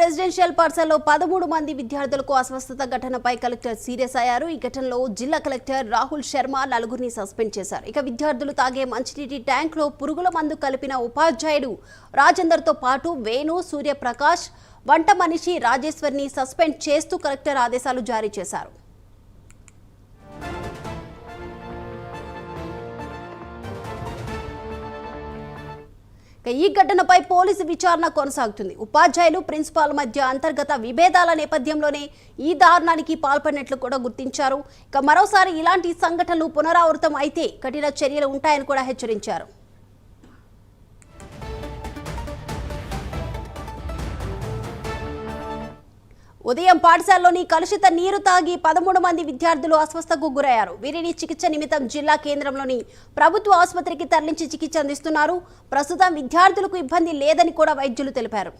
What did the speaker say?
Residential పాఠశాలలో పదమూడు మంది విద్యార్థులకు అస్వస్థత ఘటనపై కలెక్టర్ సీరియస్ అయ్యారు. ఈ ఘటనలో జిల్లా కలెక్టర్ రాహుల్ శర్మ నలుగురిని సస్పెండ్ చేశారు. ఇక విద్యార్థులు తాగే మంచినీటి ట్యాంక్లో పురుగుల మందు కలిపిన ఉపాధ్యాయుడు రాజేందర్తో పాటు వేణు సూర్యప్రకాష్ వంట మనిషి రాజేశ్వర్ని సస్పెండ్ చేస్తూ కలెక్టర్ ఆదేశాలు జారీ చేశారు. ఈ ఘటనపై పోలీసు విచారణ కొనసాగుతుంది. ఉపాధ్యాయులు ప్రిన్సిపాల్ మధ్య అంతర్గత విభేదాల నేపథ్యంలోనే ఈ దారుణానికి పాల్పడినట్లు కూడా గుర్తించారు. ఇక మరోసారి ఇలాంటి సంఘటనలు పునరావృతం అయితే కఠిన చర్యలు ఉంటాయని కూడా హెచ్చరించారు. ఉదయం పాఠశాలలోని కలుషిత నీరు తాగి పదమూడు మంది విద్యార్థులు అస్వస్థకు గురయ్యారు. వీరిని చికిత్స నిమిత్తం జిల్లా కేంద్రంలోని ప్రభుత్వ ఆసుపత్రికి తరలించి చికిత్స అందిస్తున్నారు. ప్రస్తుతం విద్యార్థులకు ఇబ్బంది లేదని కూడా వైద్యులు తెలిపారు.